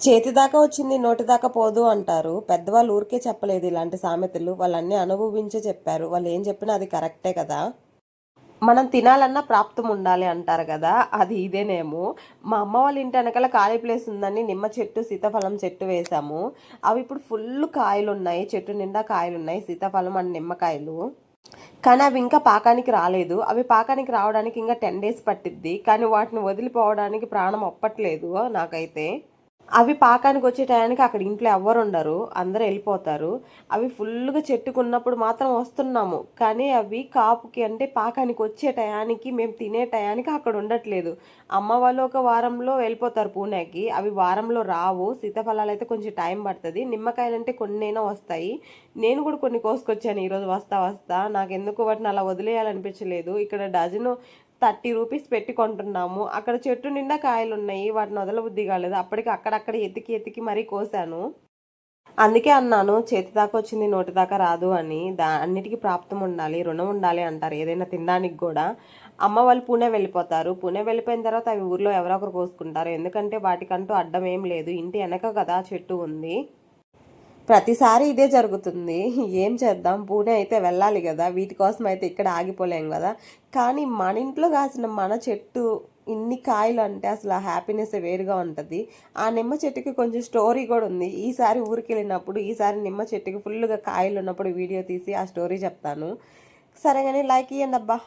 చేతి దాకా వచ్చింది నోటి దాకా పోదు అంటారు. పెద్దవాళ్ళు ఊరికే చెప్పలేదు ఇలాంటి సామెతలు. వాళ్ళన్నీ అనుభవించే చెప్పారు. వాళ్ళు ఏం చెప్పినా అది కరెక్టే కదా? మనం తినాలన్నా ప్రాప్తం ఉండాలి అంటారు కదా? అది ఇదేనేమో. మా అమ్మ వాళ్ళ ఇంటి వెనకాల ఖాళీ ప్లేస్ ఉందని నిమ్మ చెట్టు సీతాఫలం చెట్టు వేసాము అవి ఇప్పుడు ఫుల్ కాయలు ఉన్నాయి చెట్టు నిండా కాయలు ఉన్నాయి సీతాఫలం అండ్ నిమ్మకాయలు. కానీ అవి ఇంకా పాకానికి రాలేదు. అవి పాకానికి రావడానికి ఇంకా టెన్ డేస్ పట్టిద్ది. కానీ వాటిని వదిలిపోవడానికి ప్రాణం ఒప్పట్లేదు నాకైతే. అవి పాకానికి వచ్చే టయానికి అక్కడ ఇంట్లో ఎవ్వరు ఉండరు అందరూ వెళ్ళిపోతారు. అవి ఫుల్గా చెట్టుకున్నప్పుడు మాత్రం వస్తున్నాము. కానీ అవి కాపుకి అంటే పాకానికి వచ్చే టయానికి మేము తినే టయానికి అక్కడ ఉండట్లేదు. అమ్మ వాళ్ళు ఒక వారంలో వెళ్ళిపోతారు పూణేకి. అవి వారంలో రావు. సీతాఫలాలు అయితే కొంచెం టైం పడుతుంది. నిమ్మకాయలు అంటే కొన్నైనా వస్తాయి. నేను కూడా కొన్ని కోసుకొచ్చాను. ఈరోజు వస్తా వస్తా. నాకు ఎందుకు వాటిని అలా వదిలేయాలనిపించలేదు. ఇక్కడ డజను థర్టీ రూపీస్ పెట్టి కొంటున్నాము. అక్కడ చెట్టు నిండా కాయలు ఉన్నాయి వాటిని వదలబుద్ధి కాలేదు. అప్పటికి అక్కడ అక్కడక్కడ ఎతికి ఎతికి మరీ కోసాను. అందుకే అన్నాను చేతి దాకా వచ్చింది నోటి దాకా రాదు అని. దా అన్నిటికీ ప్రాప్తం ఉండాలి రుణం ఉండాలి అంటారు ఏదైనా తినడానికి కూడా. అమ్మ వాళ్ళు పూణే వెళ్ళిపోతారు. పూణే వెళ్ళిపోయిన తర్వాత అవి ఊర్లో ఎవరో ఒకరు కోసుకుంటారు. ఎందుకంటే వాటికంటూ అడ్డం ఏం లేదు. ఇంటి వెనక కదా చెట్టు ఉంది. ప్రతిసారి ఇదే జరుగుతుంది. ఏం చేద్దాం? పూణే అయితే వెళ్ళాలి కదా. వీటి కోసం అయితే ఇక్కడ ఆగిపోలేం కదా. కానీ మన ఇంట్లో కాసిన మన చెట్టు ఇన్ని కాయలు అంటే అసలు ఆ హ్యాపీనెస్ వేరుగా ఉంటుంది. ఆ నిమ్మ చెట్టుకి కొంచెం స్టోరీ కూడా ఉంది. ఈసారి ఊరికి వెళ్ళినప్పుడు ఈసారి నిమ్మ చెట్టుకి ఫుల్గా కాయలు ఉన్నప్పుడు వీడియో తీసి ఆ స్టోరీ చెప్తాను. సరే కానీ లైక్ ఇవ్వండి అబ్బా